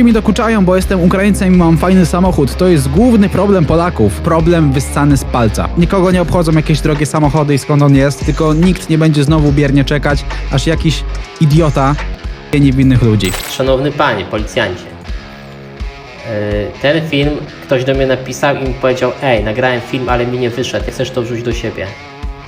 Ludzie mi dokuczają, bo jestem Ukraińcem i mam fajny samochód. To jest główny problem Polaków. Problem wyssany z palca. Nikogo nie obchodzą jakieś drogie samochody i skąd on jest, tylko nikt nie będzie znowu biernie czekać, aż jakiś idiota niewinnych ludzi. Szanowny panie, policjancie. Yy, Ten film ktoś do mnie napisał i mi powiedział: Ej, nagrałem film, ale mi nie wyszedł, chcesz to wrzucić do siebie.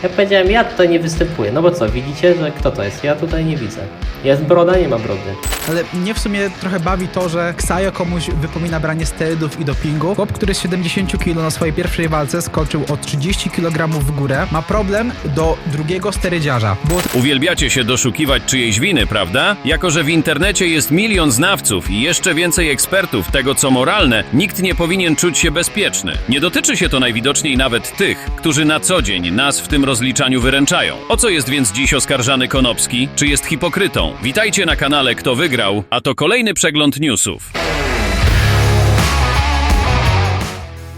Ja powiedziałem: Ja tutaj nie występuję. No bo co, widzicie, że kto to jest? Ja tutaj nie widzę. Jest broda, nie ma brody. Ale mnie w sumie trochę bawi to, że Ksajo komuś wypomina branie sterydów i dopingu. Chłop, który z 70 kg na swojej pierwszej walce skoczył o 30 kg w górę, ma problem do drugiego sterydziarza. Było Uwielbiacie się doszukiwać czyjejś winy, prawda? Jako, że w internecie jest milion znawców i jeszcze więcej ekspertów tego, co moralne, nikt nie powinien czuć się bezpieczny. Nie dotyczy się to najwidoczniej nawet tych, którzy na co dzień nas w tym rozliczaniu wyręczają. O co jest więc dziś oskarżany Konopski? Czy jest hipokrytą? Witajcie na kanale Kto Wygrał, a to kolejny przegląd newsów.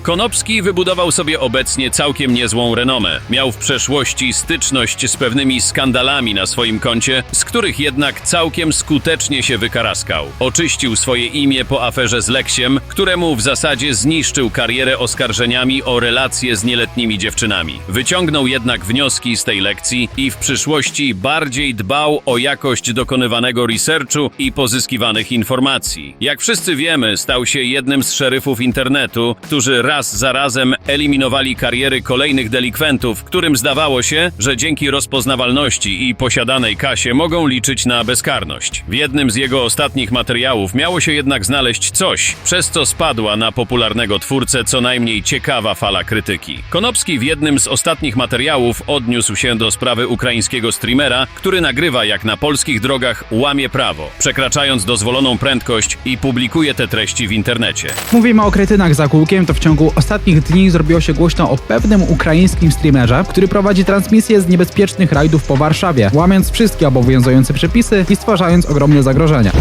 Konopski wybudował sobie obecnie całkiem niezłą renomę. Miał w przeszłości styczność z pewnymi skandalami na swoim koncie, z których jednak całkiem skutecznie się wykaraskał. Oczyścił swoje imię po aferze z Leksiem, któremu w zasadzie zniszczył karierę oskarżeniami o relacje z nieletnimi dziewczynami. Wyciągnął jednak wnioski z tej lekcji i w przyszłości bardziej dbał o jakość dokonywanego researchu i pozyskiwanych informacji. Jak wszyscy wiemy, stał się jednym z szeryfów internetu, którzy raz za razem eliminowali kariery kolejnych delikwentów, którym zdawało się, że dzięki rozpoznawalności i posiadanej kasie mogą liczyć na bezkarność. W jednym z jego ostatnich materiałów miało się jednak znaleźć coś, przez co spadła na popularnego twórcę co najmniej ciekawa fala krytyki. Konopski w jednym z ostatnich materiałów odniósł się do sprawy ukraińskiego streamera, który nagrywa jak na polskich drogach łamie prawo, przekraczając dozwoloną prędkość i publikuje te treści w internecie. Mówimy o kretynach za kółkiem, to w ciągu ostatnich dni zrobiło się głośno o pewnym ukraińskim streamerze, który prowadzi transmisję z niebezpiecznych rajdów po Warszawie, łamiąc wszystkie obowiązujące przepisy i stwarzając ogromne zagrożenia.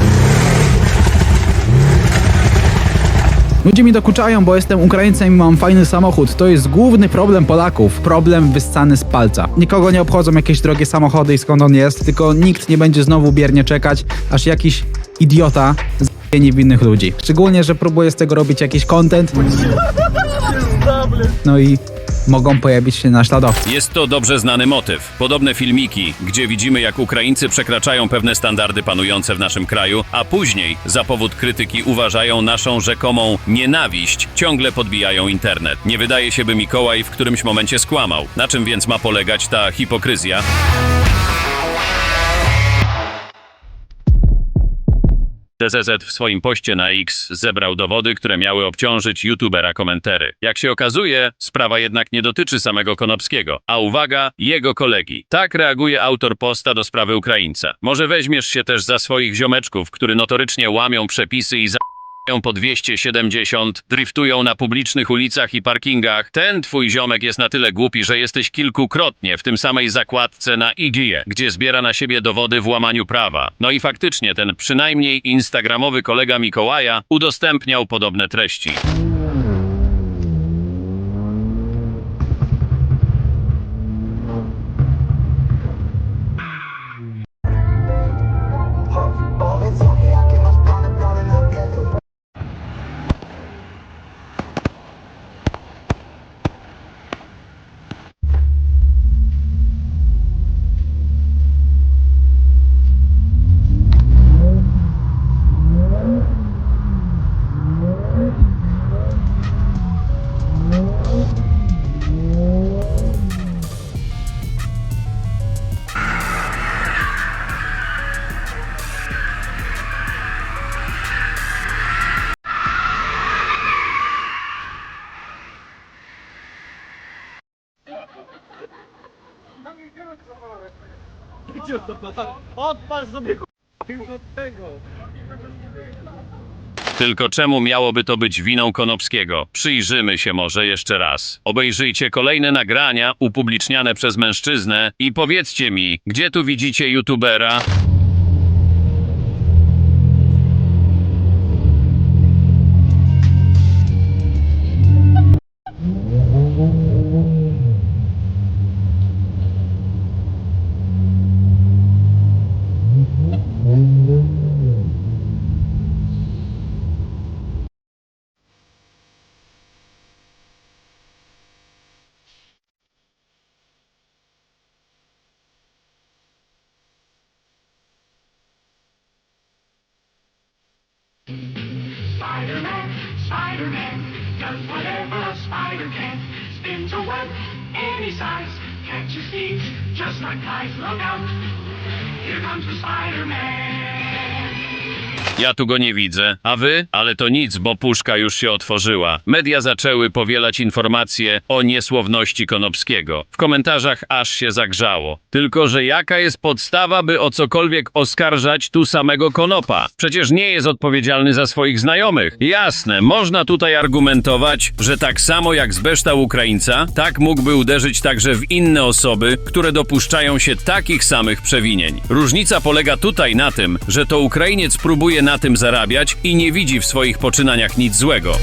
Ludzie mi dokuczają, bo jestem Ukraińcem i mam fajny samochód. To jest główny problem Polaków. Problem wyssany z palca. Nikogo nie obchodzą jakieś drogie samochody i skąd on jest, tylko nikt nie będzie znowu biernie czekać, aż jakiś idiota niewinnych ludzi. Szczególnie, że próbuje z tego robić jakiś content. No i mogą pojawić się naśladowcy. Jest to dobrze znany motyw. Podobne filmiki, gdzie widzimy jak Ukraińcy przekraczają pewne standardy panujące w naszym kraju, a później za powód krytyki uważają naszą rzekomą nienawiść, ciągle podbijają internet. Nie wydaje się, by Mikołaj w którymś momencie skłamał. Na czym więc ma polegać ta hipokryzja? TZZ w swoim poście na X zebrał dowody, które miały obciążyć youtubera komentery. Jak się okazuje, sprawa jednak nie dotyczy samego Konopskiego, a uwaga, jego kolegi. Tak reaguje autor posta do sprawy Ukraińca. Może weźmiesz się też za swoich ziomeczków, którzy notorycznie łamią przepisy i za po 270, driftują na publicznych ulicach i parkingach. Ten twój ziomek jest na tyle głupi, że jesteś kilkukrotnie w tym samej zakładce na IGE, gdzie zbiera na siebie dowody w łamaniu prawa. No i faktycznie ten przynajmniej instagramowy kolega Mikołaja udostępniał podobne treści. Tylko czemu miałoby to być winą Konopskiego? Przyjrzymy się może jeszcze raz. Obejrzyjcie kolejne nagrania upubliczniane przez mężczyznę i powiedzcie mi, gdzie tu widzicie youtubera? Size, you see? just like flies. Look out, here comes the Spider-Man. Ja tu go nie widzę. A wy? Ale to nic, bo puszka już się otworzyła. Media zaczęły powielać informacje o niesłowności Konopskiego. W komentarzach aż się zagrzało. Tylko, że jaka jest podstawa, by o cokolwiek oskarżać tu samego Konopa? Przecież nie jest odpowiedzialny za swoich znajomych. Jasne, można tutaj argumentować, że tak samo jak zbeształ Ukraińca, tak mógłby uderzyć także w inne osoby, które dopuszczają się takich samych przewinień. Różnica polega tutaj na tym, że to Ukrainiec próbuje na tym zarabiać i nie widzi w swoich poczynaniach nic złego.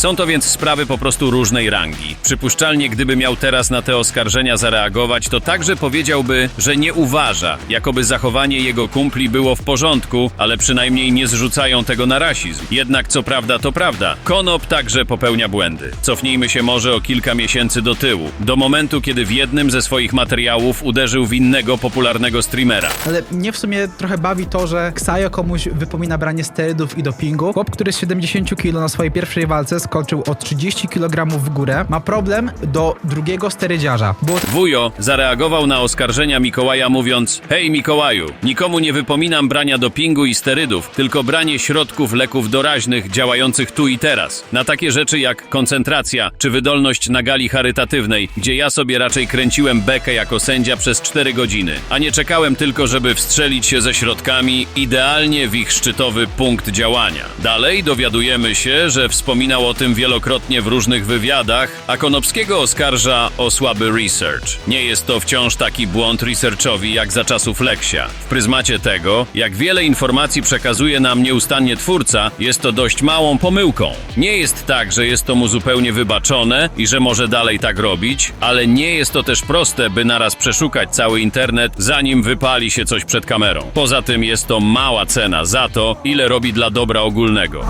Są to więc sprawy po prostu różnej rangi. Przypuszczalnie, gdyby miał teraz na te oskarżenia zareagować, to także powiedziałby, że nie uważa, jakoby zachowanie jego kumpli było w porządku, ale przynajmniej nie zrzucają tego na rasizm. Jednak co prawda, to prawda. Konop także popełnia błędy. Cofnijmy się może o kilka miesięcy do tyłu, do momentu, kiedy w jednym ze swoich materiałów uderzył w innego popularnego streamera. Ale mnie w sumie trochę bawi to, że Ksajo komuś wypomina branie sterydów i dopingu. Chłop, który z 70 kg na swojej pierwszej walce skoczył o 30 kg w górę, ma problem do drugiego sterydziarza. Było Wujo zareagował na oskarżenia Mikołaja mówiąc Hej Mikołaju, nikomu nie wypominam brania dopingu i sterydów, tylko branie środków leków doraźnych działających tu i teraz. Na takie rzeczy jak koncentracja czy wydolność na gali charytatywnej, gdzie ja sobie raczej kręciłem bekę jako sędzia przez 4 godziny, a nie czekałem tylko, żeby wstrzelić się ze środkami idealnie w ich szczytowy punkt działania. Dalej dowiadujemy się, że wspominał o tym wielokrotnie w różnych wywiadach, a Konopskiego oskarża o słaby research. Nie jest to wciąż taki błąd researchowi jak za czasów Leksia. W pryzmacie tego, jak wiele informacji przekazuje nam nieustannie twórca, jest to dość małą pomyłką. Nie jest tak, że jest to mu zupełnie wybaczone i że może dalej tak robić, ale nie jest to też proste, by naraz przeszukać cały internet, zanim wypali się coś przed kamerą. Poza tym jest to mała cena za to, ile robi dla dobra ogólnego.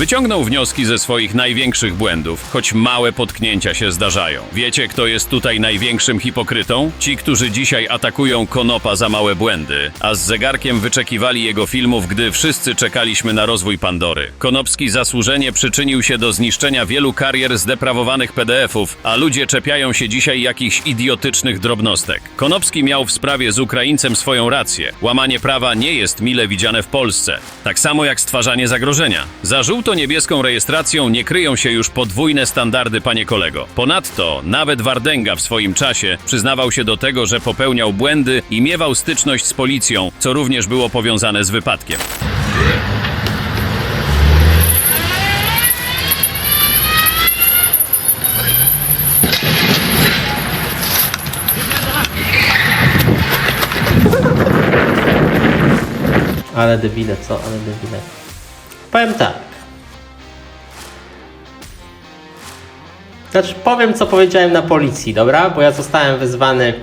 Wyciągnął wnioski ze swoich największych błędów, choć małe potknięcia się zdarzają. Wiecie, kto jest tutaj największym hipokrytą? Ci, którzy dzisiaj atakują Konopa za małe błędy, a z zegarkiem wyczekiwali jego filmów, gdy wszyscy czekaliśmy na rozwój Pandory. Konopski zasłużenie przyczynił się do zniszczenia wielu karier zdeprawowanych PDF-ów, a ludzie czepiają się dzisiaj jakichś idiotycznych drobnostek. Konopski miał w sprawie z Ukraińcem swoją rację. Łamanie prawa nie jest mile widziane w Polsce. Tak samo jak stwarzanie zagrożenia. Za żółto-niebieską rejestracją nie kryją się już podwójne standardy, panie kolego. Ponadto nawet Wardęga w swoim czasie przyznawał się do tego, że popełniał błędy i miewał styczność z policją, co również było powiązane z wypadkiem. Ale debile, co? Ale debile. Powiem tak. Znaczy, powiem co powiedziałem na policji, dobra? Bo ja zostałem wezwany,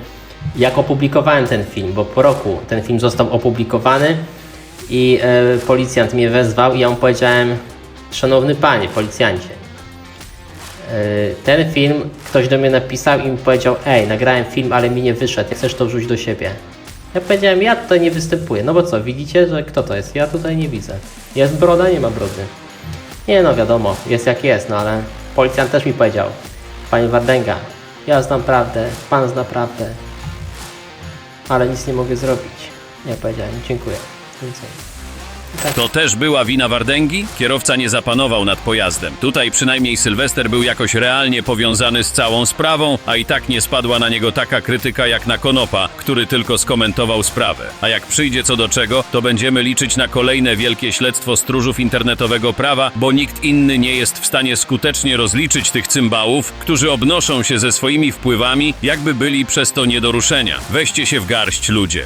jak opublikowałem ten film, bo po roku ten film został opublikowany i e, policjant mnie wezwał i ja mu powiedziałem, szanowny panie policjancie, e, ten film ktoś do mnie napisał i mi powiedział, ej, nagrałem film, ale mi nie wyszedł, chcesz to wrzucić do siebie. Ja powiedziałem, ja tutaj nie występuję. No bo co, widzicie, że kto to jest? Ja tutaj nie widzę. Jest broda, nie ma brody. Nie no, wiadomo, jest jak jest, no ale policjant też mi powiedział, panie Wardęga, ja znam prawdę, pan zna prawdę, ale nic nie mogę zrobić. Ja powiedziałem, dziękuję. Więcej. To też była wina Wardęgi? Kierowca nie zapanował nad pojazdem. Tutaj przynajmniej Sylwester był jakoś realnie powiązany z całą sprawą, a i tak nie spadła na niego taka krytyka jak na Konopa, który tylko skomentował sprawę. A jak przyjdzie co do czego, to będziemy liczyć na kolejne wielkie śledztwo stróżów internetowego prawa, bo nikt inny nie jest w stanie skutecznie rozliczyć tych cymbałów, którzy obnoszą się ze swoimi wpływami, jakby byli przez to nie do ruszenia. Weźcie się w garść, ludzie.